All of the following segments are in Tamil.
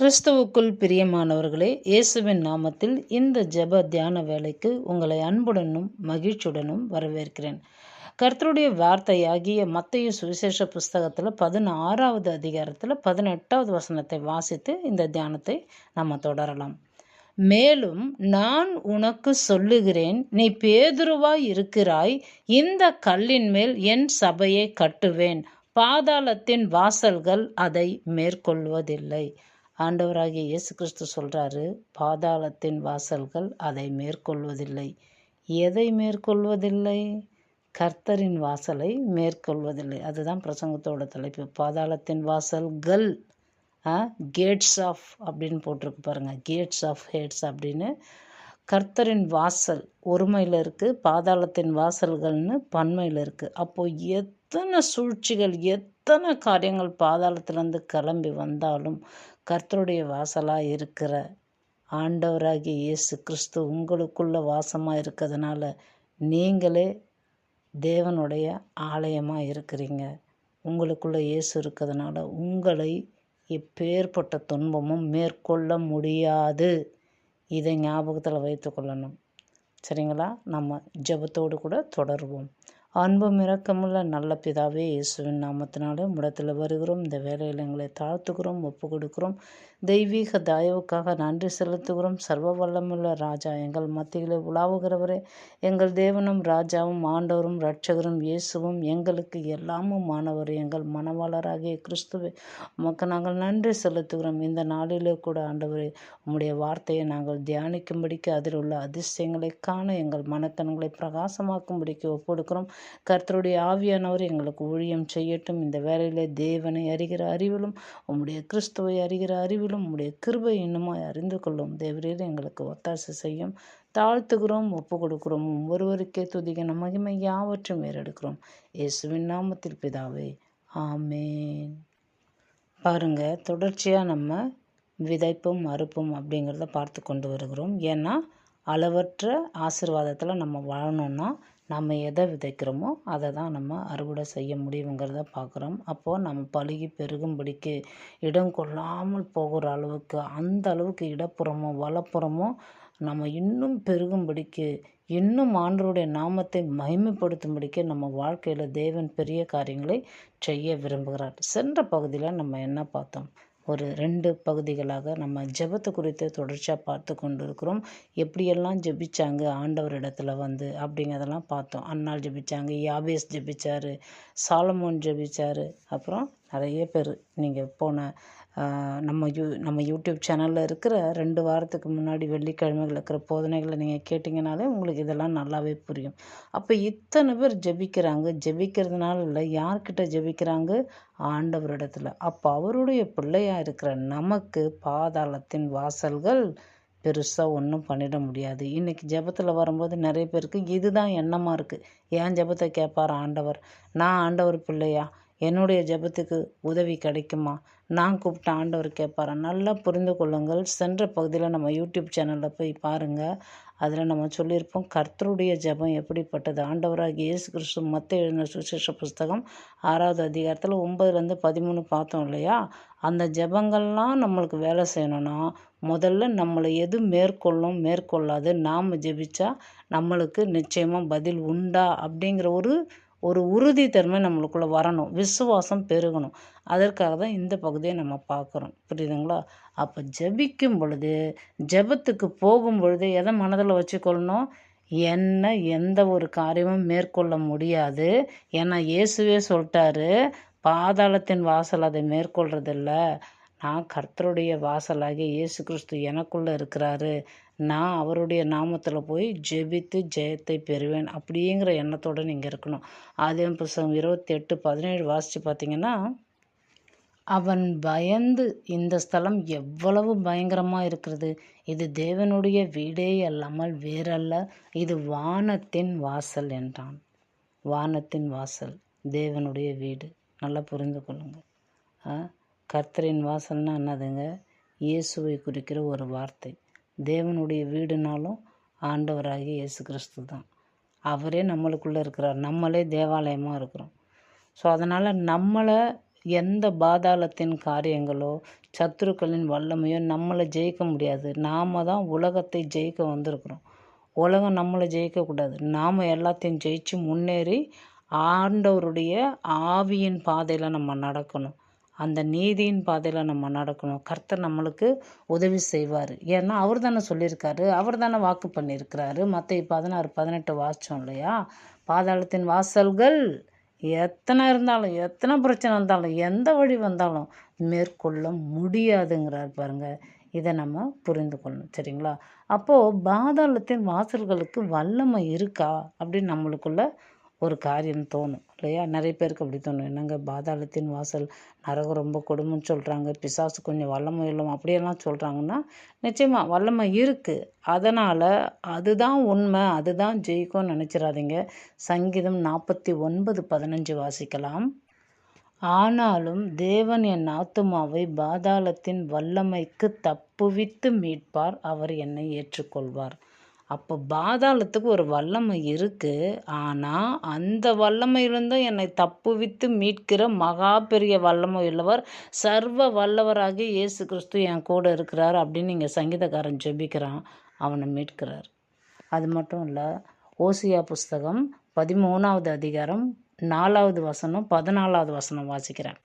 கிறிஸ்துவுக்குள் பிரியமானவர்களே இயேசுவின் நாமத்தில் இந்த ஜெப தியான வேலைக்கு உங்களை அன்புடனும் மகிழ்ச்சியுடனும் வரவேற்கிறேன். கர்த்தருடைய வார்த்தையாகிய மத்திய சுவிசேஷ புஸ்தகத்தில் பதினாறாவது அதிகாரத்தில் பதினெட்டாவது வசனத்தை வாசித்து இந்த தியானத்தை நம்ம தொடரலாம். மேலும் நான் உனக்கு சொல்லுகிறேன் நீ பேதுருவாய் இருக்கிறாய் இந்த கல்லின் மேல் என் சபையை கட்டுவேன் பாதாளத்தின் வாசல்கள் அதை மேற்கொள்வதில்லை. ஆண்டவராகிய இயேசு கிறிஸ்து சொல்கிறாரு பாதாளத்தின் வாசல்கள் அதை மேற்கொள்வதில்லை. எதை மேற்கொள்வதில்லை? கர்த்தரின் வாசலை மேற்கொள்வதில்லை. அதுதான் பிரசங்கத்தோட தலைப்பு. பாதாளத்தின் வாசல்கள் கேட்ஸ் ஆஃப் அப்படின்னு போட்டிருக்கு பாருங்கள் கேட்ஸ் ஆஃப் ஹேட்ஸ் அப்படின்னு. கர்த்தரின் வாசல் ஒருமையில் இருக்குது பாதாளத்தின் வாசல்கள்னு பன்மையில் இருக்குது அப்போது எத்தனை சூழ்ச்சிகள் எத்தனை காரியங்கள் பாதாளத்திலேருந்து கிளம்பி வந்தாலும் கர்த்தருடைய வாசலாக இருக்கிற ஆண்டவராகிய இயேசு கிறிஸ்து உங்களுக்குள்ள வாசமாக இருக்கிறதுனால நீங்களே தேவனுடைய ஆலயமாக இருக்கிறீங்க. உங்களுக்குள்ளே இயேசு இருக்கிறதுனால உங்களை எப்பேற்பட்ட துன்பமும் மேற்கொள்ள முடியாது. இதை ஞாபகத்தில் வைத்து கொள்ளணும். சரிங்களா? நம்ம ஜபத்தோடு கூட தொடருவோம். அன்பும் இரக்கமுள்ள நல்ல பிதாவே இயேசுவின் நாமத்தினாலே முடத்தில் வருகிறோம். இந்த வேலையில் எங்களை தாழ்த்துக்கிறோம் ஒப்பு கொடுக்கிறோம் தெய்வீக தயவுக்காக நன்றி செலுத்துகிறோம். சர்வ வல்லமுள்ள ராஜா எங்கள் மத்தியில் உலாவுகிறவரே. எங்கள் தேவனும் ராஜாவும் ஆண்டவரும் ரட்சகரும் இயேசுவும் எங்களுக்கு எல்லாமும் மாணவர் எங்கள் மனவாளராகிய கிறிஸ்துவை உமக்கு நாங்கள் நன்றி செலுத்துகிறோம். இந்த நாளிலே கூட ஆண்டவரே உம்முடைய வார்த்தையை நாங்கள் தியானிக்கும்படிக்கு அதில் உள்ள அதிசயங்களை காண எங்கள் மனக்கண்களை பிரகாசமாக்கும்படிக்கு ஒப்படுக்கிறோம் கர்த்தருடைய ஆவியானவர் எங்களுக்கு ஊழியம் செய்யட்டும். இந்த வேலையில் தேவனை அறிகிற அறிவிலும் உம்முடைய கிறிஸ்துவை அறிகிற அறிவிலும் உம்முடைய கிருபை இன்னுமாய் அறிந்து கொள்ளும். தேவரீர் எங்களுக்கு ஒத்தாசை செய்யும். தாழ்த்துகிறோம் ஒப்பு கொடுக்கிறோம். ஒருவருக்கே துதிக மகிமை யாவற்றும் ஏறெடுக்கிறோம். இயேசுவின் நாமத்தில் பிதாவே ஆமேன். பாருங்க தொடர்ச்சியாக நம்ம விதைப்பும் மறுப்பும் அப்படிங்கிறத பார்த்து கொண்டு வருகிறோம். ஏன்னா அளவற்ற ஆசிர்வாதத்தில் நம்ம வாழணும்னா நம்ம எதை விதைக்கிறோமோ அதை தான் நம்ம அறுவடை செய்ய முடியுங்கிறத பார்க்குறோம் அப்போது நம்ம பழுகி பெருகும்படிக்கு இடம் கொள்ளாமல் போகிற அளவுக்கு அந்த அளவுக்கு இடப்புறமோ வலப்புறமோ நம்ம இன்னும் பெருகும்படிக்கு இன்னும் ஆண்டருடைய நாமத்தை மகிமைப்படுத்தும்படிக்கு நம்ம வாழ்க்கையில் தேவன் பெரிய காரியங்களை செய்ய விரும்புகிறார். சென்ற பகுதியில் நம்ம என்ன பார்த்தோம்? ஒரு ரெண்டு பகுதிகளாக நம்ம ஜெபத்தை குறித்து தொடர்ச்சியாக பார்த்து கொண்டு இருக்கிறோம் எப்படியெல்லாம் ஜெபிச்சாங்க? ஆண்டவர் இடத்துல வந்து அப்படிங்கிறதெல்லாம் பார்த்தோம். அன்னால் ஜெபிச்சாங்க யாபேஸ் ஜெபிச்சார் சாலமோன் ஜெபிச்சார். அப்புறம் நிறைய பேர் நீங்கள் போன நம்ம யூ நம்ம யூடியூப் சேனலில் இருக்கிற ரெண்டு வாரத்துக்கு முன்னாடி வெள்ளிக்கிழமைகள் இருக்கிற போதனைகளை நீங்கள் கேட்டிங்கனாலே உங்களுக்கு இதெல்லாம் நல்லாவே புரியும். அப்போ இத்தனை பேர் ஜெபிக்கிறாங்க. ஜெபிக்கிறதுனால இல்லை யார்கிட்ட ஜெபிக்கிறாங்க? ஆண்டவரிடத்தில். அப்போ அவருடைய பிள்ளையாக இருக்கிற நமக்கு பாதாளத்தின் வாசல்கள் பெருசாக ஒன்றும் பண்ணிட முடியாது. இன்றைக்கி ஜபத்தில் வரும்போது நிறைய பேருக்கு இதுதான் எண்ணமாக இருக்குது ஏன் ஜபத்தை கேட்பார் ஆண்டவர்? நான் ஆண்டவர் பிள்ளையா? என்னுடைய ஜபத்துக்கு உதவி கிடைக்குமா? நான் கூப்பிட்ட ஆண்டவர் கேட்பாரா? நல்லா புரிந்து கொள்ளுங்கள். சென்ற பகுதியில் நம்ம யூடியூப் சேனலில் போய் பாருங்கள் அதில் நம்ம சொல்லியிருப்போம் கர்த்தருடைய ஜபம் எப்படிப்பட்டது? ஆண்டவராக இயேசு கிறிஸ்து மற்ற எழுந்த சுசேஷ புஸ்தகம் ஆறாவது அதிகாரத்தில் ஒம்பதுலேருந்து பதிமூணு பார்த்தோம் இல்லையா? அந்த ஜபங்கள்லாம் நம்மளுக்கு வேலை செய்யணும்னா முதல்ல நம்மளை எது மேற்கொள்ளும் மேற்கொள்ளாது நாம் ஜெபிச்சா நம்மளுக்கு நிச்சயமாக பதில் உண்டா அப்படிங்கிற ஒரு ஒரு உறுதித்தன்மை நம்மளுக்குள்ளே வரணும். விசுவாசம் பெருகணும். அதற்காக தான் இந்த பகுதியை நம்ம பார்க்குறோம். புரியுதுங்களா? அப்போ ஜபிக்கும் பொழுது ஜபத்துக்கு போகும் பொழுது எதை மனதில் வச்சுக்கொள்ளணும்? என்ன எந்த ஒரு காரியமும் மேற்கொள்ள முடியாது. ஏன்னா இயேசுவே சொல்லிட்டாரு பாதாளத்தின் வாசல் அதை மேற்கொள்றதில்ல. நான் கர்த்தருடைய வாசலாகி இயேசு கிறிஸ்து எனக்குள்ளே இருக்கிறாரு. நான் அவருடைய நாமத்தில் போய் ஜெபித்து ஜெயத்தை பெறுவேன் அப்படிங்கிற எண்ணத்தோடு நீங்கள் இருக்கணும். ஆதியம் புஸ்தகம் இருபத்தி எட்டு பதினேழு வாசித்து பார்த்தீங்கன்னா அவன் பயந்து இந்த ஸ்தலம் எவ்வளவு பயங்கரமாக இருக்கிறது. இது தேவனுடைய வீடே அல்லாமல் வேறல்ல. இது வானத்தின் வாசல் என்றான். வானத்தின் வாசல் தேவனுடைய வீடு. நல்லா புரிந்து கொள்ளுங்கள் கர்த்தரின் வாசல்னா என்னதுங்க இயேசுவை குறிக்கிற ஒரு வார்த்தை. தேவனுடைய வீடுனாலும் ஆண்டவராகி இயேசு கிறிஸ்து தான். அவரே நம்மளுக்குள்ளே இருக்கிறார். நம்மளே தேவாலயமாக இருக்கிறோம். ஸோ அதனால் நம்மளை எந்த பாதாளத்தின் காரியங்களோ சத்துருக்களின் வல்லமையோ நம்மளை ஜெயிக்க முடியாது. நாம தான் உலகத்தை ஜெயிக்க வந்திருக்கிறோம். உலகம் நம்மளை ஜெயிக்கக்கூடாது நாம் எல்லாத்தையும் ஜெயிச்சு முன்னேறி ஆண்டவருடைய ஆவியின் பாதையில் நம்ம நடக்கணும். அந்த நீதியின் பாதையில் நம்ம நடக்கணும். கர்த்தர் நம்மளுக்கு உதவி செய்வார். ஏன்னா அவர் தானே சொல்லியிருக்காரு. அவர் தானே வாக்கு பண்ணியிருக்கிறாரு. மற்ற பதினாறு பதினெட்டு வாசித்தோம் இல்லையா? பாதாளத்தின் வாசல்கள் எத்தனை இருந்தாலும் எத்தனை பிரச்சனை வந்தாலும் எந்த வழி வந்தாலும் மேற்கொள்ள முடியாதுங்கிறார் பாருங்கள் இதை நம்ம புரிந்து கொள்ளணும். சரிங்களா? அப்போது பாதாளத்தின் வாசல்களுக்கு வல்லமை இருக்கா அப்படின்னு நம்மளுக்குள்ள ஒரு காரியம் தோணும். இல்லையா? நிறைய பேருக்கு அப்படி தோணும். என்னங்க பாதாளத்தின் வாசல் நரகம் ரொம்ப கொடுமைன்னு சொல்கிறாங்க பிசாசு கொஞ்சம் வல்லமை இல்லம் அப்படியெல்லாம் சொல்கிறாங்கன்னா நிச்சயமாக வல்லமை இருக்குது அதனால் அதுதான் உண்மை அதுதான் ஜெயிக்கும்னு நினச்சிடாதீங்க சங்கீதம் நாற்பத்தி ஒன்பது பதினஞ்சு வாசிக்கலாம். ஆனாலும் தேவன் என் ஆத்துமாவை பாதாளத்தின் வல்லமைக்கு தப்புவித்து மீட்பார் அவர் என்னை ஏற்றுக்கொள்வார். அப்போ பாதாளத்துக்கு ஒரு வல்லமை இருக்குது ஆனால் அந்த வல்லமையிலிருந்தும் என்னை தப்புவித்து மீட்கிற மகா பெரிய வல்லமை உள்ளவர் சர்வ வல்லவராகி இயேசு கிறிஸ்து என் கூட இருக்கிறார் அப்படின்னு இங்கே சங்கீதக்காரன் ஜெபிக்கிறான். அவனை மீட்கிறார். அது மட்டும் இல்லை ஓசியா புஸ்தகம் பதிமூணாவது அதிகாரம் நாலாவது வசனம் பதினாலாவது வசனம் வாசிக்கிறேன்.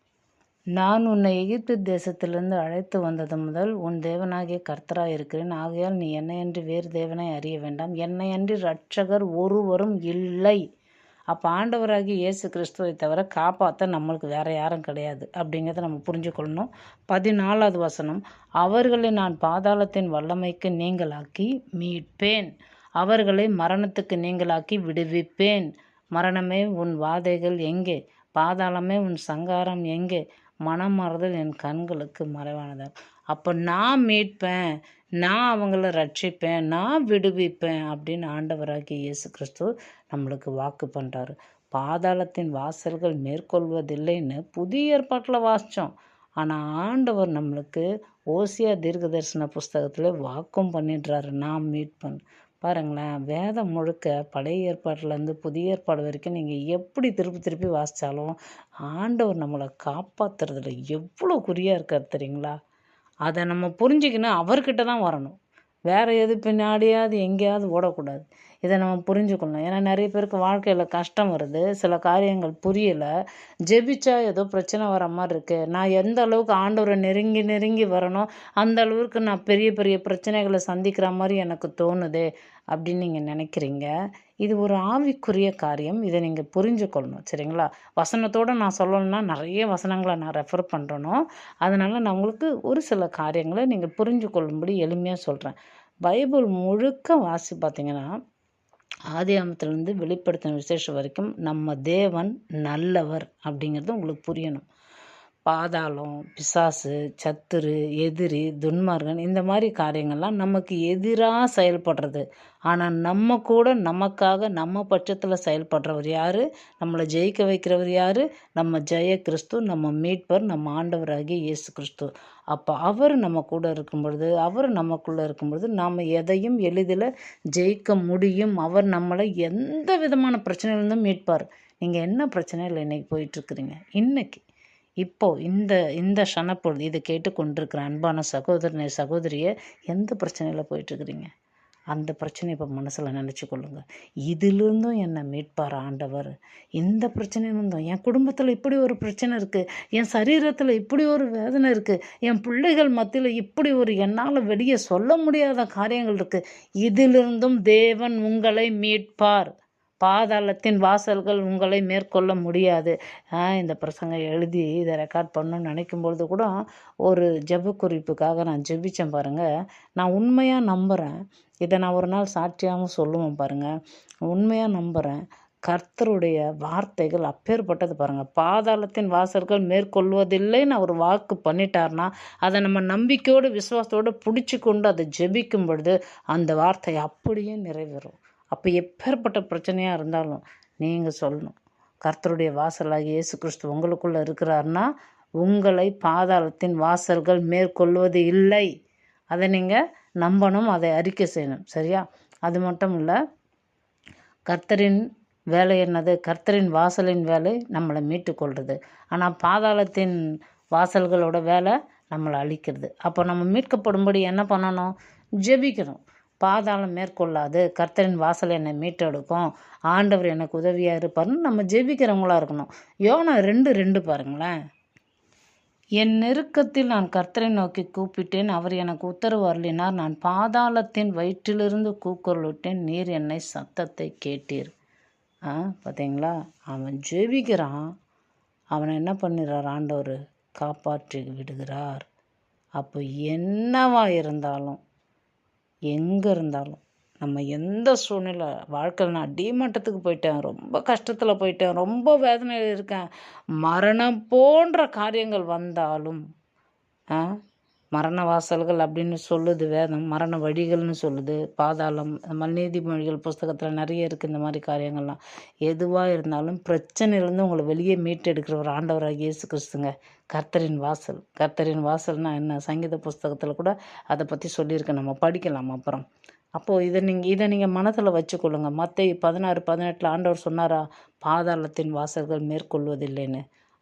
நான் உன்னை எகிப்து தேசத்திலிருந்து அழைத்து வந்தது முதல் உன் தேவனாகிய கர்த்தராக இருக்கிறேன். ஆகையால் நீ என்னையன்றி வேறு தேவனை அறிய வேண்டாம். என்னையன்றி ரட்சகர் ஒருவரும் இல்லை. அப்போ ஆண்டவராகி இயேசு கிறிஸ்துவை தவிர காப்பாற்ற நம்மளுக்கு வேற யாரும் கிடையாது. அப்படிங்கிறத நம்ம புரிஞ்சுக்கொள்ளணும். பதினாலாவது வசனம் அவர்களை நான் பாதாளத்தின் வல்லமைக்கு நீங்களாக்கி மீட்பேன். அவர்களை மரணத்துக்கு நீங்களாக்கி விடுவிப்பேன். மரணமே உன் வாதைகள் எங்கே? பாதாளமே உன் சங்காரம் எங்கே? மனம் மாறுதல் என் கண்களுக்கு மறைவானதாக அப்போ நான் மீட்பேன் நான் அவங்கள ரட்சிப்பேன் நான் விடுவிப்பேன் அப்படின்னு ஆண்டவராகிய இயேசு கிறிஸ்து நம்மளுக்கு வாக்கு பண்ணுறாரு பாதாளத்தின் வாசல்கள் மேற்கொள்வதில்லைன்னு புதிய ஏற்பாட்டில் வாசித்தோம் ஆனால் ஆண்டவர் நம்மளுக்கு ஓசியா தீர்க்க தரிசன புஸ்தகத்தில் வாக்கும் பண்ணிடுறாரு. நான் மீட்பேன். பாருங்களேன் வேதம் முழுக்க பழைய ஏற்பாட்டிலேருந்து புதிய ஏற்பாடு வரைக்கும் நீங்கள் எப்படி திருப்பி திருப்பி வாசித்தாலும் ஆண்டவர் நம்மளை காப்பாற்றுறதுல எவ்வளோ குறியாக இருக்கார் தெரியுங்களா? அதை நம்ம புரிஞ்சுக்கணும் அவர்கிட்ட தான் வரணும். வேறு எது பின்னாடியாவது எங்கேயாவது ஓடக்கூடாது. இதை நம்ம புரிஞ்சுக்கணும். ஏன்னா நிறைய பேருக்கு வாழ்க்கையில் கஷ்டம் வருது. சில காரியங்கள் புரியலை. ஜெபிச்சா ஏதோ பிரச்சனை வர மாதிரி இருக்குது நான் எந்த அளவுக்கு ஆண்டவரை நெருங்கி நெருங்கி வரணும் அந்த அளவுக்கு நான் பெரிய பெரிய பிரச்சனைகளை சந்திக்கிற மாதிரி எனக்கு தோணுது அப்படின்னு நீங்கள் நினைக்கிறீங்க. இது ஒரு ஆவிக்குரிய காரியம். இதை நீங்கள் புரிஞ்சுக்கொள்ளணும். சரிங்களா? வசனத்தோடு நான் சொல்லணும்னா நிறைய வசனங்களை நான் ரெஃபர் பண்ணுறணும் அதனால் நான் உங்களுக்கு ஒரு சில காரியங்களை நீங்கள் புரிஞ்சு கொள்ளும்படி எளிமையாக சொல்கிறேன் பைபிள் முழுக்க வாசி பார்த்திங்கன்னா ஆதி ஆமத்திலேருந்து வெளிப்படுத்தின விசேஷம் வரைக்கும் நம்ம தேவன் நல்லவர் அப்படிங்கிறது உங்களுக்கு புரியணும். பாதாளம் பிசாசு சத்துரு எதிரி துன்மார்கன் இந்த மாதிரி காரியங்கள்லாம் நமக்கு எதிராக செயல்படுறது. ஆனால் நம்ம கூட நமக்காக நம்ம பட்சத்தில் செயல்படுறவர் யார்? நம்மளை ஜெயிக்க வைக்கிறவர் யார்? நம்ம ஜெய கிறிஸ்து நம்ம மீட்பர் நம்ம ஆண்டவராகிய இயேசு கிறிஸ்து. அப்போ அவர் நம்ம கூட இருக்கும் பொழுது அவர் நமக்குள்ளே இருக்கும் பொழுது நாம் எதையும் எளிதில் ஜெயிக்க முடியும். அவர் நம்மளை எந்த விதமான பிரச்சனையிலிருந்தும் மீட்பார். நீங்கள் என்ன பிரச்சனையில் இன்றைக்கி போயிட்டுருக்குறீங்க இன்றைக்கி இப்போ இந்த இந்த க்ஷணப்பொழுது இதை கேட்டு கொண்டிருக்கிற அன்பான சகோதரனை சகோதரியை எந்த பிரச்சனையில் போயிட்டுருக்குறீங்க? அந்த பிரச்சனை இப்போ மனசில் நினச்சி கொள்ளுங்கள் இதிலிருந்தும் என்னை மீட்பார் ஆண்டவர்? இந்த பிரச்சனையிலிருந்தும் என் குடும்பத்தில் இப்படி ஒரு பிரச்சனை இருக்குது என் சரீரத்தில் இப்படி ஒரு வேதனை இருக்குது என் பிள்ளைகள் மத்தியில் இப்படி ஒரு என்னால் வெளியே சொல்ல முடியாத காரியங்கள் இருக்குது இதிலிருந்தும் தேவன் உங்களை மீட்பார். பாதாளத்தின் வாசல்கள் உங்களை மேற்கொள்ள முடியாது. இந்த பிரசங்க எழுதி இதை ரெக்கார்ட் பண்ணணும்னு நினைக்கும் பொழுது கூட ஒரு ஜெப குறிப்புக்காக நான் ஜெபித்தேன் பாருங்கள் நான் உண்மையாக நம்புகிறேன் இதை நான் ஒரு நாள் சாட்சியாகவும் சொல்லுவேன் பாருங்கள் உண்மையாக நம்புகிறேன் கர்த்தருடைய வார்த்தைகள் அப்பேற்பட்டது பாருங்கள் பாதாளத்தின் வாசல்கள் மேற்கொள்வதில்லைன்னு அவர் வாக்கு பண்ணிட்டார்னா அதை நம்ம நம்பிக்கையோடு விசுவாசத்தோடு பிடிச்சி கொண்டு அதை ஜெபிக்கும் பொழுது அந்த வார்த்தை அப்படியே நிறைவேறும். அப்போ எப்பேற்பட்ட பிரச்சனையாக இருந்தாலும் நீங்கள் சொல்லணும். கர்த்தருடைய வாசலாக இயேசு கிறிஸ்து உங்களுக்குள்ளே இருக்கிறாருன்னா உங்களை பாதாளத்தின் வாசல்கள் மேற்கொள்வது இல்லை. அதை நீங்கள் நம்பணும் அதை அறிக்கை செய்யணும். சரியா? அது மட்டும் இல்லை கர்த்தரின் வேலை என்னது? கர்த்தரின் வாசலின் வேலை நம்மளை மீட்டு கொள்வது ஆனால் பாதாளத்தின் வாசல்களோட வேலை நம்மளை அழிக்கிறது. அப்போ நம்ம மீட்கப்படும்படி என்ன பண்ணணும்? ஜெபிக்கணும். பாதாளம் மேற்கொள்ளாது. கர்த்தரின் வாசல் என்னை மீட்டெடுக்கும். ஆண்டவர் எனக்கு உதவியாக இருப்பார்னு நம்ம ஜெபிக்கிறவங்களா இருக்கணும். யோனா ரெண்டு ரெண்டு பாருங்களேன். என் நெருக்கத்தில் நான் கர்த்தரை நோக்கி கூப்பிட்டேன். அவர் எனக்கு உத்தரவு அருளினார். நான் பாதாளத்தின் வயிற்றிலிருந்து கூக்குரலிட்டேன் நீர் என்னை சத்தத்தை கேட்டீர். ஆ பார்த்தீங்களா அவன் ஜெபிக்கிறான். அவனை என்ன பண்ணிடுறார் ஆண்டவர் காப்பாற்றி விடுகிறார். அப்போ என்னவா இருந்தாலும் எங்கே இருந்தாலும். நம்ம எந்த சூழ்நிலை வாழ்க்கையில் நான் அடிமட்டத்துக்கு போயிட்டேன் ரொம்ப கஷ்டத்தில் போயிட்டேன் ரொம்ப வேதனையில் இருக்கேன். மரணம் போன்ற காரியங்கள் வந்தாலும் ஆ மரண வாசல்கள் அப்படின்னு சொல்லுது வேதம் மரண வழிகள்னு சொல்லுது பாதாளம் இந்த மாதிரி நீதிமொழிகள் புஸ்தகத்தில் நிறைய இருக்குது இந்த மாதிரி காரியங்கள்லாம். எதுவாக இருந்தாலும் பிரச்சனையிலேருந்து உங்களை வெளியே மீட்டெடுக்கிற ஒரு ஆண்டவராக இயேசு கிறிஸ்துங்க கர்த்தரின் வாசல். கர்த்தரின் வாசல்னால் என்ன? சங்கீத புஸ்தகத்தில் கூட அதை பற்றி சொல்லியிருக்கேன் நம்ம படிக்கலாம் அப்புறம். அப்போது இதை நீங்கள் இதை நீங்கள் மனத்தில் வச்சுக்கொள்ளுங்க. மற்ற பதினாறு பதினெட்டில் ஆண்டவர் சொன்னாரா? பாதாளத்தின் வாசல்கள் மேற்கொள்வதில்லைன்னு.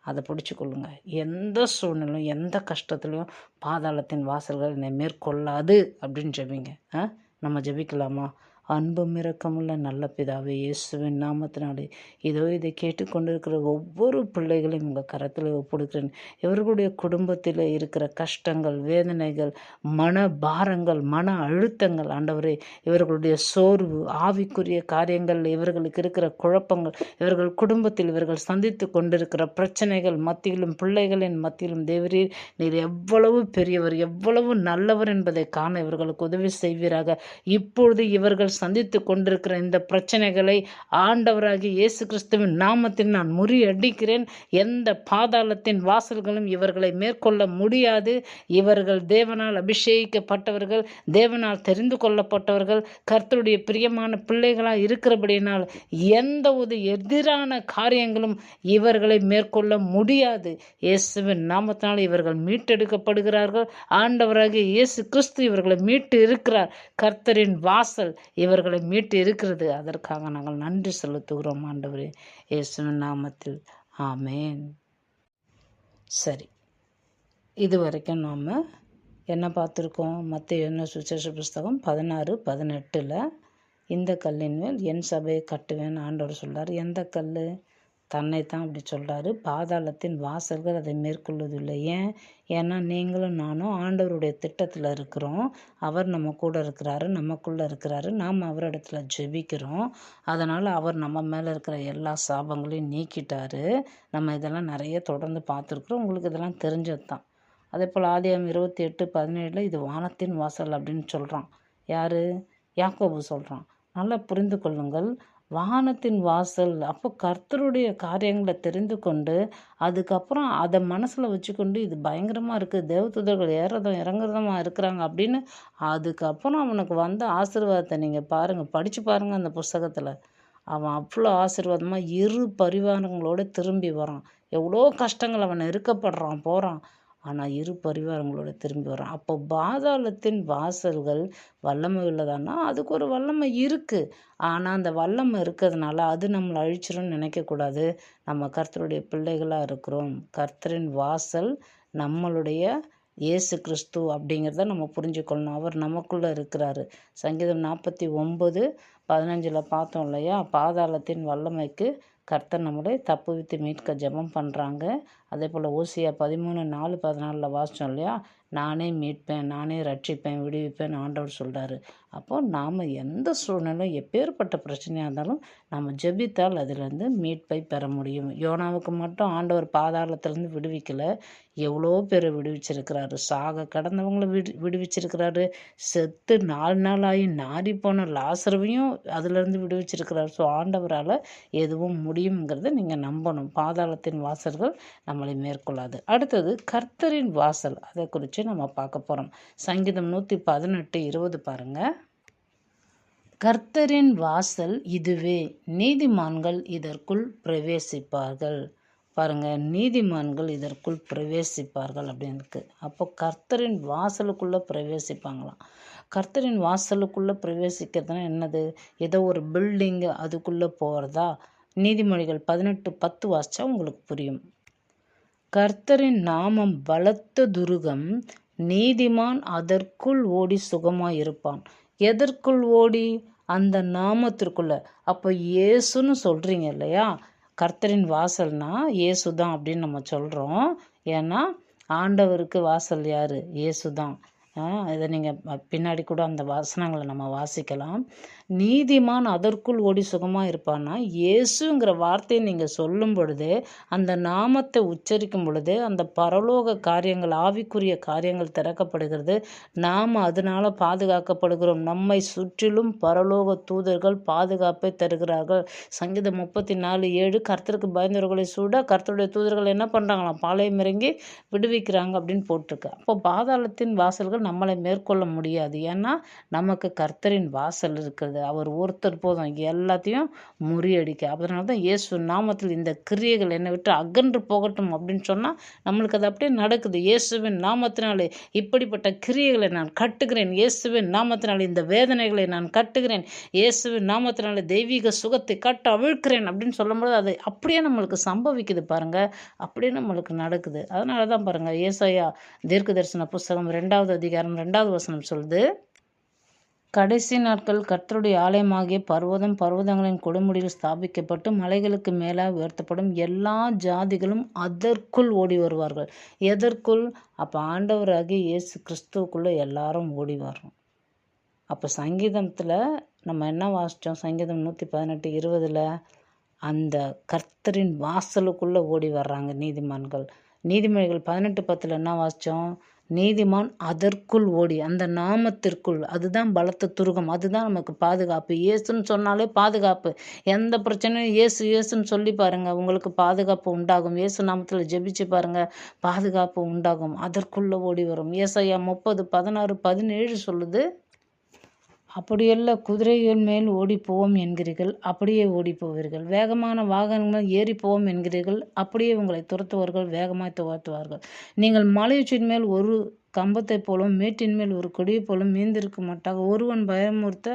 அதை பிடிச்சிக்கொள்ளுங்க. எந்த சூழ்நிலையும் எந்த கஷ்டத்துலையும் பாதாளத்தின் வாசல்கள் என்னை மேற்கொள்ளாது அப்படின்னு ஜெபிங்க. ஆ? நம்ம ஜெபிக்கலாமா? அன்பும் இரக்கமுள்ள நல்ல பிதாவே இயேசுவின் நாமத்தினாலே. இதோ இதை கேட்டுக்கொண்டிருக்கிற ஒவ்வொரு பிள்ளைகளையும் உங்கள் கரத்தில் ஒப்படுக்கிறேன் இவர்களுடைய குடும்பத்தில் இருக்கிற கஷ்டங்கள் வேதனைகள் மன பாரங்கள் மன அழுத்தங்கள் ஆண்டவரே இவர்களுடைய சோர்வு ஆவிக்குரிய காரியங்கள் இவர்களுக்கு இருக்கிற குழப்பங்கள் இவர்கள் குடும்பத்தில் இவர்கள் சந்தித்து கொண்டிருக்கிற பிரச்சனைகள் மத்தியிலும் பிள்ளைகளின் மத்தியிலும் தேவரீர் நீர் எவ்வளவு பெரியவர் எவ்வளவு நல்லவர் என்பதை காண இவர்களுக்கு உதவி செய்வீராக. இப்பொழுது இவர்கள் சந்தித்து கொண்டிருக்கிற இந்த பிரச்சனைகளை ஆண்டவராகி இயேசு கிறிஸ்துவின் நாமத்தில் நான் முறியடிக்கிறேன். எந்த பாதாளத்தின் வாசல்களும் இவர்களை மேற்கொள்ள முடியாது. இவர்கள் தேவனால் அபிஷேகிக்கப்பட்டவர்கள் தேவனால் தெரிந்து கொள்ளப்பட்டவர்கள் கர்த்தருடைய பிரியமான பிள்ளைகளாக இருக்கிறபடியினால் எந்த ஒரு எதிரான காரியங்களும் இவர்களை மேற்கொள்ள முடியாது. இயேசுவின் நாமத்தினால் இவர்கள் மீட்டெடுக்கப்படுகிறார்கள். ஆண்டவராகிய இயேசு கிறிஸ்து இவர்களை மீட்டு இருக்கிறார். கர்த்தரின் வாசல் இவர்களை மீட்டு இருக்கிறது. அதற்காக நாங்கள் நன்றி செலுத்துகிறோம் ஆண்டவரே. இயேசுவின் நாமத்தில். ஆமேன். சரி. இது வரைக்கும் நாம் என்ன பார்த்துருக்கோம்? மற்ற என்ன சுச்சேஷ புஸ்தகம்? பதினாறு பதினெட்டில் இந்த கல்லின் மேல் என் சபையை கட்டுவேன் ஆண்டவர் சொல்கிறார் எந்த கல் தன்னை தான் அப்படி சொல்கிறாரு பாதாளத்தின் வாசல்கள் அதை மேற்கொள்வதில்லை. ஏன்? ஏன்னா நீங்களும் நானும் ஆண்டவருடைய திட்டத்தில் இருக்கிறோம். அவர் நம்ம கூட இருக்கிறாரு நமக்குள்ளே இருக்கிறாரு. நாம் அவரிடத்துல ஜெபிக்கிறோம். அதனால் அவர் நம்ம மேலே இருக்கிற எல்லா சாபங்களையும் நீக்கிட்டாரு. நம்ம இதெல்லாம் நிறைய தொடர்ந்து பார்த்துருக்குறோம். உங்களுக்கு இதெல்லாம் தெரிஞ்சது தான் அதே போல் ஆதியம் இருபத்தி எட்டு பதினேழில் இது வானத்தின் வாசல் அப்படின்னு சொல்கிறான் யார்? யாக்கோபு சொல்கிறான் நல்லா புரிந்து கொள்ளுங்கள். வாகனத்தின் வாசல். அப்போ கர்த்தருடைய காரியங்களை தெரிந்து கொண்டு அதுக்கப்புறம் அதை மனசில் வச்சுக்கொண்டு இது பயங்கரமாக இருக்குது தேவதூதர்கள் ஏறதும் இறங்குறதுமா இருக்கிறாங்க அப்படின்னு அதுக்கப்புறம் அவனுக்கு வந்த ஆசீர்வாதத்தை நீங்கள் பாருங்கள் படித்து பாருங்கள் அந்த புஸ்தகத்தில். அவன் அவ்வளோ ஆசீர்வாதமாக இரு பரிவாரங்களோடு திரும்பி வரான். எவ்வளோ கஷ்டங்கள் அவன் நெருக்கப்படுறான் போகிறான் ஆனால் இரு பரிவாரங்களோட திரும்பி வரான் அப்போ பாதாளத்தின் வாசல்கள் வல்லமை உள்ளதானா அதுக்கு ஒரு வல்லமை இருக்குது ஆனால் அந்த வல்லமை இருக்கிறதுனால அது நம்மளை அழிச்சிரும்னு நினைக்கக்கூடாது நம்ம கர்த்தருடைய பிள்ளைகளாக இருக்கிறோம். கர்த்தரின் வாசல் நம்மளுடைய இயேசு கிறிஸ்து அப்படிங்கிறத நம்ம புரிஞ்சுக்கொள்ளணும். அவர் நமக்குள்ளே இருக்கிறாரு. சங்கீதம் நாற்பத்தி ஒம்பது பதினஞ்சில் பார்த்தோம் இல்லையா? பாதாளத்தின் வல்லமைக்கு கர்த்தர் நம்மளை தப்புவித்து மீட்க ஜெபம் பண்ணுறாங்க அதே போல் ஓசியா பதிமூணு நாலு பதினாலில் வாசித்தோம் இல்லையா? நானே மீட்பேன் நானே ரட்சிப்பேன் விடுவிப்பேன் ஆண்டவர் சொல்கிறாரு அப்போது நாம் எந்த சூழ்நிலையும் எப்பேற்பட்ட பிரச்சனையாக இருந்தாலும் நம்ம ஜெபித்தால் அதிலேருந்து மீட்பை பெற முடியும். யோனாவுக்கு மட்டும் ஆண்டவர் பாதாளத்திலேருந்து விடுவிக்கலை. எவ்வளோ பேரை விடுவிச்சிருக்கிறாரு. சாக கடந்தவங்கள விடு விடுவிச்சிருக்கிறாரு. செத்து நாலு நாளாகி நாரி போன லாசரவையும் அதுலேருந்து விடுவிச்சிருக்கிறாரு. ஸோ ஆண்டவரால் எதுவும் முடியுங்கிறத நீங்கள் நம்பணும். பாதாளத்தின் வாசல்கள் நம்மளை மேற்கொள்ளாது. அடுத்தது கர்த்தரின் வாசல். அதை குறித்து நம்ம பார்க்க போகிறோம் சங்கீதம் நூற்றி பதினெட்டு இருபது பாருங்கள் கர்த்தரின் வாசல் இதுவே. நீதிமான்கள் இதற்குள் பிரவேசிப்பார்கள். பாருங்கள் நீதிமான்கள் இதற்குள் பிரவேசிப்பார்கள் அப்படின்னு இருக்குது அப்போ கர்த்தரின் வாசலுக்குள்ளே பிரவேசிப்பாங்களாம். கர்த்தரின் வாசலுக்குள்ளே பிரவேசிக்கிறதுனா என்னது? ஏதோ ஒரு பில்டிங்கு அதுக்குள்ளே போகிறதா நீதிமொழிகள் பதினெட்டு பத்து வாசிச்சா உங்களுக்கு புரியும். கர்த்தரின் நாமம் பலத்த துருகம் நீதிமான் அதற்குள் ஓடி சுகமாயிருப்பான். எதற்குள் ஓடி? அந்த நாமத்திற்குள்ள. அப்போ இயேசுன்னு சொல்கிறீங்க இல்லையா? கர்த்தரின் வாசல்னா இயேசு தான் அப்படின்னு நம்ம சொல்கிறோம் ஏன்னா ஆண்டவருக்கு வாசல் யார்? இயேசு தான் இதை நீங்கள் பின்னாடி கூட அந்த வாசனங்களை நம்ம வாசிக்கலாம். நீதிமான் அதற்குள் ஓடி சுகமாக இருப்பான்னா இயேசுங்கிற வார்த்தையை நீங்கள் சொல்லும் பொழுது அந்த நாமத்தை உச்சரிக்கும் பொழுது அந்த பரலோக காரியங்கள் ஆவிக்குரிய காரியங்கள் திறக்கப்படுகிறது. நாம் அதனால் பாதுகாக்கப்படுகிறோம். நம்மை சுற்றிலும் பரலோக தூதர்கள் பாதுகாப்பை தருகிறார்கள். சங்கீதம் முப்பத்தி நாலு ஏழு கர்த்தருக்கு பயந்தவர்களை சூட கர்த்தருடைய தூதர்கள் என்ன பண்ணுறாங்களாம் பாளையம் இறங்கி விடுவிக்கிறாங்க அப்படின்னு போட்டிருக்கு. அப்போ பாதாளத்தின் வாசல்கள் நம்மளை மேற்கொள்ள முடியாது. ஏன்னா நமக்கு கர்த்தரின் வாசல் இருக்கிறது அவர் ஒருத்தர் போதும். எல்லாத்தையும் முறியடிக்க. அதனால தான் இயேசு நாமத்தில் இந்த கிரியைகள் என்னை விட்டு அகன்று போகட்டும் அப்படின்னு சொன்னால் நம்மளுக்கு அது அப்படியே நடக்குது. இயேசுவின் நாமத்தினாலே இப்படிப்பட்ட கிரியைகளை நான் கட்டுகிறேன். இயேசுவின் நாமத்தினாலே இந்த வேதனைகளை நான் கட்டுகிறேன். இயேசுவின் நாமத்தினாலே தெய்வீக சுகத்தை கட்ட அவிழ்க்கிறேன் அப்படின்னு சொல்லும்போது அது அப்படியே நம்மளுக்கு சம்பவிக்குது பாருங்கள் அப்படியே நம்மளுக்கு நடக்குது. அதனால தான் பாருங்கள் ஏசாயா தீர்க்க தரிசன புஸ்தகம் ரெண்டாவது அதிகாரம் ரெண்டாவது வசனம் சொல்லுது கடைசி நாட்கள் கர்த்தருடைய ஆலயமாகிய பர்வதம் பர்வதங்களின் கொடுமுடியில் ஸ்தாபிக்கப்பட்டு மலைகளுக்கு மேலாக உயர்த்தப்படும் எல்லா ஜாதிகளும் அதற்குள் ஓடி வருவார்கள். எதற்குள்? அப்போ ஆண்டவராகிய இயேசு கிறிஸ்துவுக்குள்ளே எல்லாரும் ஓடி வரும் அப்போ சங்கீதத்தில் நம்ம என்ன வாசித்தோம் சங்கீதம் நூற்றி பதினெட்டு இருபதில் அந்த கர்த்தரின் வாசலுக்குள்ளே ஓடி வர்றாங்க நீதிமான்கள். நீதிமொழிகள் பதினெட்டு பத்தில் என்ன வாசித்தோம் நீதிமான் அதற்குள் ஓடி அந்த நாமத்திற்குள். அதுதான் பலத்த துருகம். அதுதான் நமக்கு பாதுகாப்பு. இயேசுன்னு சொன்னாலே பாதுகாப்பு. எந்த பிரச்சனையும் இயேசு இயேசுன்னு சொல்லி பாருங்கள் உங்களுக்கு பாதுகாப்பு உண்டாகும். இயேசு நாமத்தில் ஜெபிச்சு பாருங்கள் பாதுகாப்பு உண்டாகும். அதற்குள்ளே ஓடி வரும். ஏசையா முப்பது பதினாறு பதினேழு சொல்லுது அப்படியல்ல குதிரைகள் மேல் ஓடிப்போவோம் என்கிறீர்கள் அப்படியே ஓடிப்போவீர்கள். வேகமான வாகனங்கள் ஏறி போவோம் என்கிறீர்கள் அப்படியே உங்களை துரத்துவார்கள் வேகமாய் துரத்துவார்கள். நீங்கள் மலையுச்சின் மேல் ஒரு கம்பத்தைப் போலும் மேட்டின் மேல் ஒரு கொடியை போலும் மீந்திருக்க மாட்டாங்க ஒருவன் பயமுறுத்த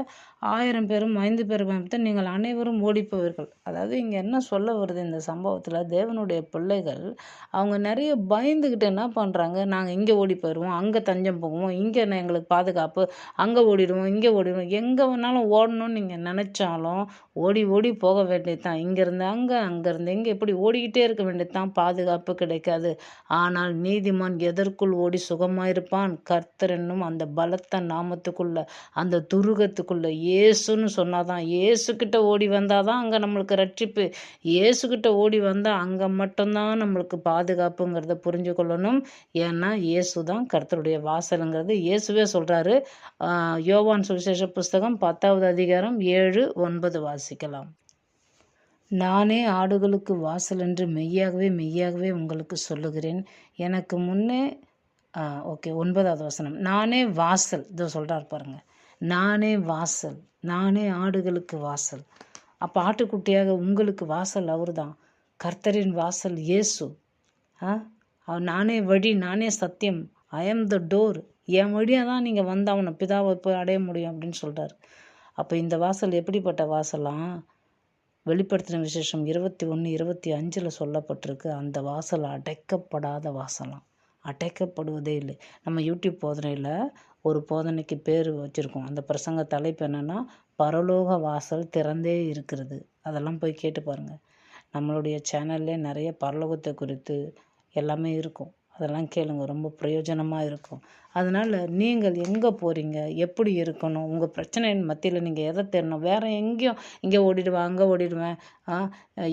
ஆயிரம் பேரும் ஐந்து பேரும் பயமுறுத்த நீங்கள் அனைவரும் ஓடிப்போவீர்கள். அதாவது இங்கே என்ன சொல்ல வருது இந்த சம்பவத்தில்? தேவனுடைய பிள்ளைகள் அவங்க நிறைய பயந்துக்கிட்டு என்ன பண்ணுறாங்க நாங்கள் இங்கே ஓடி போயிடுவோம் அங்கே தஞ்சம் போகுவோம் இங்கே எங்களுக்கு பாதுகாப்பு அங்கே ஓடிடுவோம் இங்கே ஓடிடுவோம். எங்கே வேணாலும் ஓடணும்னு நீங்கள் நினச்சாலும் ஓடி ஓடி போக வேண்டியது தான் இங்கேருந்து அங்கே அங்கேருந்து இங்கே இப்படி ஓடிக்கிட்டே இருக்க வேண்டியது தான் பாதுகாப்பு கிடைக்காது. ஆனால் நீதிமான் எதற்குள் ஓடி சுகமாக இருப்பான் கர்த்தர் என்னும் அந்த பலத்த நாமத்துக்குள்ள அந்த துருகத்துக்குள்ள இயேசுன்னு சொன்னாதான் இயேசுக்கிட்ட ஓடி வந்தாதான் அங்கே நம்மளுக்கு ரட்சிப்பு. இயேசுக்கிட்ட ஓடி வந்தால் அங்கே மட்டும்தான் நம்மளுக்கு பாதுகாப்புங்கிறத புரிஞ்சு கொள்ளணும் ஏன்னா இயேசு தான் கர்த்தருடைய வாசலுங்கிறது. இயேசுவே சொல்கிறாரு யோவான் சுவிசேஷ புஸ்தகம் பத்தாவது அதிகாரம் ஏழு ஒன்பது வாசிக்கலாம். நானே ஆடுகளுக்கு வாசல் என்று மெய்யாகவே மெய்யாகவே உங்களுக்கு சொல்லுகிறேன். எனக்கு முன்னே ஓகே ஒன்பதாவது வசனம். நானே வாசல் இதோ சொல்கிறார் பாருங்க. நானே வாசல் நானே ஆடுகளுக்கு வாசல். அப்போ ஆட்டுக்குட்டியாக உங்களுக்கு வாசல் அவர் தான் கர்த்தரின் வாசல் இயேசு. ஆ நானே வழி நானே சத்தியம் ஐ எம் த டோர் என் வழியாக தான் நீங்கள் வந்து அவனை பிதாவை போய் அடைய முடியும் அப்படின்னு சொல்கிறார் அப்போ இந்த வாசல் எப்படிப்பட்ட வாசலாம் வெளிப்படுத்தின விசேஷம் இருபத்தி ஒன்று இருபத்தி அஞ்சில் சொல்லப்பட்டிருக்கு. அந்த வாசல் அடைக்கப்படாத வாசலாம் அடைக்கப்படுவதே இல்லை. நம்ம யூடியூப் போதனையில் ஒரு போதனைக்கு பேர் வச்சுருக்கோம். அந்த பிரசங்க தலைப்பு என்னென்னா பரலோக வாசல் திறந்தே இருக்கிறது. அதெல்லாம் போய் கேட்டு பாருங்கள் நம்மளுடைய சேனல்லே நிறைய பரலோகத்தை குறித்து எல்லாமே இருக்கும். அதெல்லாம் கேளுங்க. ரொம்ப பிரயோஜனமாக இருக்கும். அதனால் நீங்கள் எங்கே போகிறீங்க எப்படி இருக்கணும்? உங்கள் பிரச்சனையின் மத்தியில் நீங்கள் எதை தேடணும்? வேறு எங்கேயும் இங்கே ஓடிடுவேன் அங்கே ஓடிடுவேன்.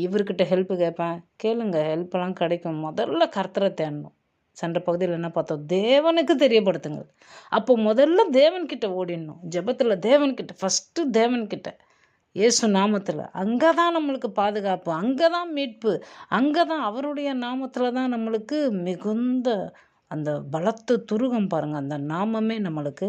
இவர்கிட்ட ஹெல்ப்பு கேட்பேன். கேளுங்க. ஹெல்ப்பெல்லாம் கிடைக்கும். முதல்ல கர்த்தரை தேடணும். சென்ற பகுதியில் என்ன பார்த்தோம்? தேவனுக்கு தெரியப்படுத்துங்கள். அப்போ முதல்ல தேவன்கிட்ட ஓடிடணும். ஜபத்தில் தேவன்கிட்ட ஃபஸ்ட்டு தேவன்கிட்ட. இயேசு நாமத்தில். அங்கே தான் நம்மளுக்கு பாதுகாப்பு அங்கே தான் மீட்பு அங்கே தான் அவருடைய நாமத்தில் தான் நம்மளுக்கு மிகுந்த அந்த பலத்து துருகம் பாருங்கள் அந்த நாமமே நம்மளுக்கு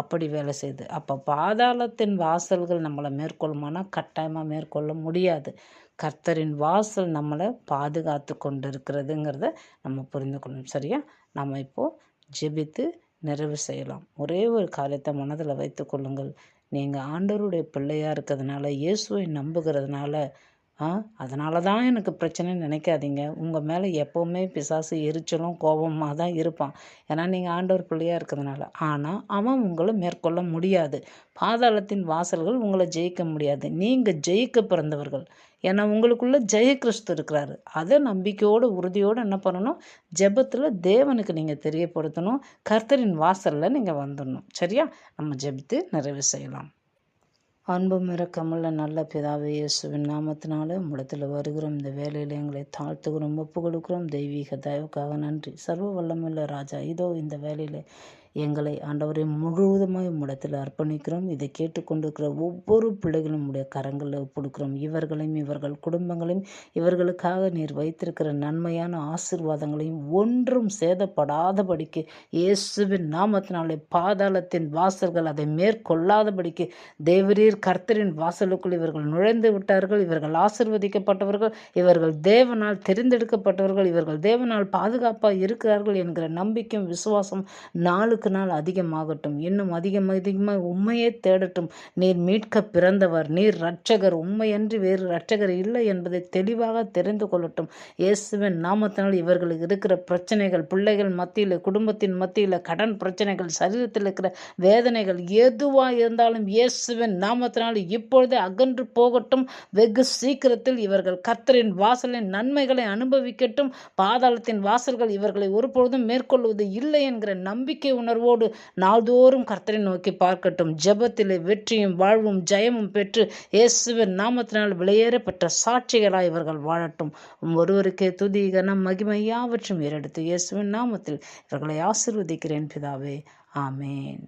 அப்படி வேலை செய்யுது. அப்போ பாதாளத்தின் வாசல்கள் நம்மளை மேற்கொள்ளுமானா? கட்டாயமாக மேற்கொள்ள முடியாது. கர்த்தரின் வாசல் நம்மளை பாதுகாத்து கொண்டு இருக்கிறதுங்கிறத நம்ம புரிந்து கொள்ளணும் சரியா? நம்ம இப்போது ஜெபித்து நிறைவு செய்யலாம். ஒரே ஒரு காரியத்தை மனதில் வைத்து கொள்ளுங்கள். நீங்கள் ஆண்டவருடைய பிள்ளையாக இருக்கிறதுனால இயேசுவை நம்புகிறதுனால ஆ அதனால தான் எனக்கு பிரச்சனைன்னு நினைக்காதீங்க. உங்கள் மேலே எப்போவுமே பிசாசு எரிச்சலும் கோபமாக தான் இருப்பான். ஏன்னா நீங்கள் ஆண்டவர் பிள்ளையாக இருக்கிறதுனால. ஆனால் அவன் உங்களை மேற்கொள்ள முடியாது. பாதாளத்தின் வாசல்கள் உங்களை ஜெயிக்க முடியாது. நீங்கள் ஜெயிக்க பிறந்தவர்கள். ஏன்னா உங்களுக்குள்ள ஜெய கிறிஸ்து இருக்கிறாரு. அதை நம்பிக்கையோடு உறுதியோடு என்ன பண்ணணும்? ஜெபத்தில் தேவனுக்கு நீங்கள் தெரியப்படுத்தணும். கர்த்தரின் வாசலில் நீங்கள் வந்துடணும். சரியா? நம்ம ஜெபித்து நிறைவு செய்யலாம். அன்பும் இறக்கமுள்ள நல்ல பிதாவே இயேசுவின் நாமத்தினால முடத்தில் வருகிறோம். இந்த வேலையில் எங்களை தாழ்த்துகிறோம் ஒப்பு கொடுக்கிறோம் தெய்வீக தயவுக்காக நன்றி. சர்வ வல்லமுள்ள ராஜா இதோ இந்த வேலையில் எங்களை ஆண்டவரை முழுவதுமாய் முடத்தில் அர்ப்பணிக்கிறோம். இதை கேட்டுக்கொண்டிருக்கிற ஒவ்வொரு பிள்ளைகளும் உடைய கரங்களில் கொடுக்குறோம் இவர்களையும் இவர்கள் குடும்பங்களையும் இவர்களுக்காக நீர் வைத்திருக்கிற நன்மையான ஆசிர்வாதங்களையும் ஒன்றும் சேதப்படாதபடிக்கு இயேசுவின் நாமத்தினாலே பாதாளத்தின் வாசல்கள் அதை மேற்கொள்ளாதபடிக்கு தேவரீர் கர்த்தரின் வாசலுக்குள் இவர்கள் நுழைந்து விட்டார்கள். இவர்கள் ஆசிர்வதிக்கப்பட்டவர்கள் இவர்கள் தேவனால் தெரிந்தெடுக்கப்பட்டவர்கள் இவர்கள் தேவனால் பாதுகாப்பாக இருக்கிறார்கள் என்கிற நம்பிக்கையும் விசுவாசம் நாளுக்கு நாள் அதிகமாகட்டும் இன்னும் அதிகம் அதிகமாக உண்மையே தேடட்டும். நீர் மீட்க பிறந்தவர் நீர் இரட்சகர். உண்மையன்றி வேறு இரட்சகர் இல்லை என்பதை தெளிவாக தெரிந்து கொள்ளட்டும். இயேசுவின் நாமத்தினால் இவர்களுக்கு இருக்கிற பிரச்சனைகள் பிள்ளைகள் மத்தியில் குடும்பத்தின் மத்தியில் கடன் பிரச்சனைகள் சரீரத்தில் இருக்கிற வேதனைகள் எதுவாக இருந்தாலும் இயேசுவின் நாமத்தினால் இப்பொழுதே அகன்று போகட்டும். வெகு சீக்கிரத்தில் இவர்கள் கர்த்தரின் வாசலின் நன்மைகளை அனுபவிக்கட்டும். பாதாளத்தின் வாசல்கள் இவர்களை ஒருபொழுதும் மேற்கொள்வது இல்லை என்கிற நம்பிக்கை உணர்வோடு நாள்தோறும் கர்த்தரை நோக்கி பார்க்கட்டும். ஜபத்திலே வெற்றியும் வாழ்வும் ஜெயமும் பெற்று இயேசுவின் நாமத்தினால் வெளியேறப்பட்ட சாட்சிகளாய் இவர்கள் வாழட்டும். ஒருவருக்கே துதி கனம் மகிமை யாவற்றும் ஏறெடுத்து இயேசுவின் நாமத்தில் இவர்களை ஆசிர்வதிக்கிறேன் பிதாவே. ஆமேன்.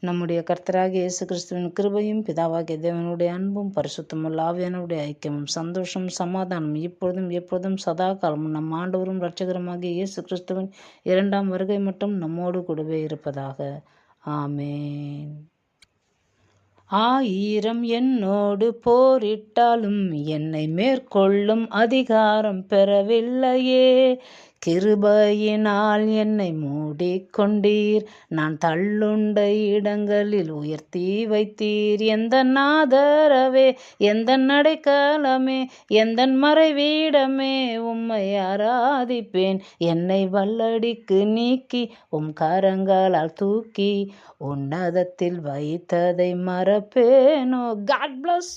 நம்முடைய கர்த்தராக இயேசு கிறிஸ்துவின் கிருபையும் பிதாவாகிய தேவனுடைய அன்பும் பரிசுத்தமுள்ள ஆவியானுடைய ஐக்கியமும் சந்தோஷம் சமாதானம் இப்பொழுதும் எப்பொழுதும் சதா காலமும் நம் ஆண்டவரும் இரட்சகருமாகிய இயேசு கிறிஸ்துவின் இரண்டாம் வருகை மட்டும் நம்மோடு கூடவே இருப்பதாக. ஆமேன். ஆயிரம் என்னோடு போரிட்டாலும் என்னை மேற்கொள்ளும் அதிகாரம் பெறவில்லையே. கிருபையினால் என்னை மூடிக்கொண்டீர். நான் தள்ளுண்ட இடங்களில் உயர்த்தி வைத்தீர். எந்த நாதரவே எந்த நடைக்காலமே எந்த மறைவீடமே உம்மை ஆராதிப்பேன். என்னை வல்லடிக்கு நீக்கி உம் கரங்களால் தூக்கி உன்னதத்தில் வைத்ததை மறப்பேனோ. God plus